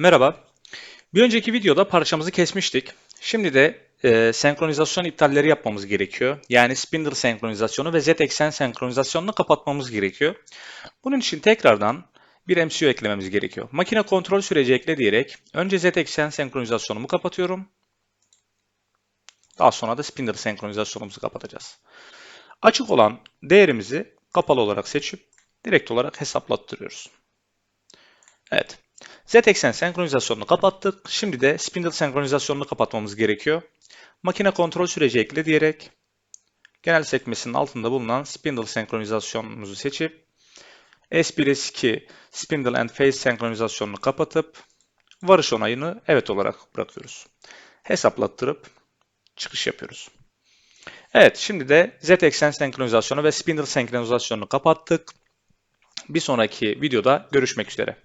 Merhaba. Bir önceki videoda parçamızı kesmiştik. Şimdi de e, senkronizasyon iptalleri yapmamız gerekiyor. Yani spindle senkronizasyonu ve z eksen senkronizasyonunu kapatmamız gerekiyor. Bunun için tekrardan bir MCU eklememiz gerekiyor. Makine kontrol süreci ekle diyerek önce z eksen senkronizasyonumu kapatıyorum. Daha sonra da spindle senkronizasyonuumuzu kapatacağız. Açık olan değerimizi kapalı olarak seçip direkt olarak hesaplattırıyoruz. Evet. Z eksen senkronizasyonunu kapattık. Şimdi de spindle senkronizasyonunu kapatmamız gerekiyor. Makine kontrol süreci ekle diyerek genel sekmesinin altında bulunan spindle senkronizasyonumuzu seçip S1 S2 spindle and phase senkronizasyonunu kapatıp varış onayını evet olarak bırakıyoruz. Hesaplattırıp çıkış yapıyoruz. Evet şimdi de Z eksen senkronizasyonu ve spindle senkronizasyonunu kapattık. Bir sonraki videoda görüşmek üzere.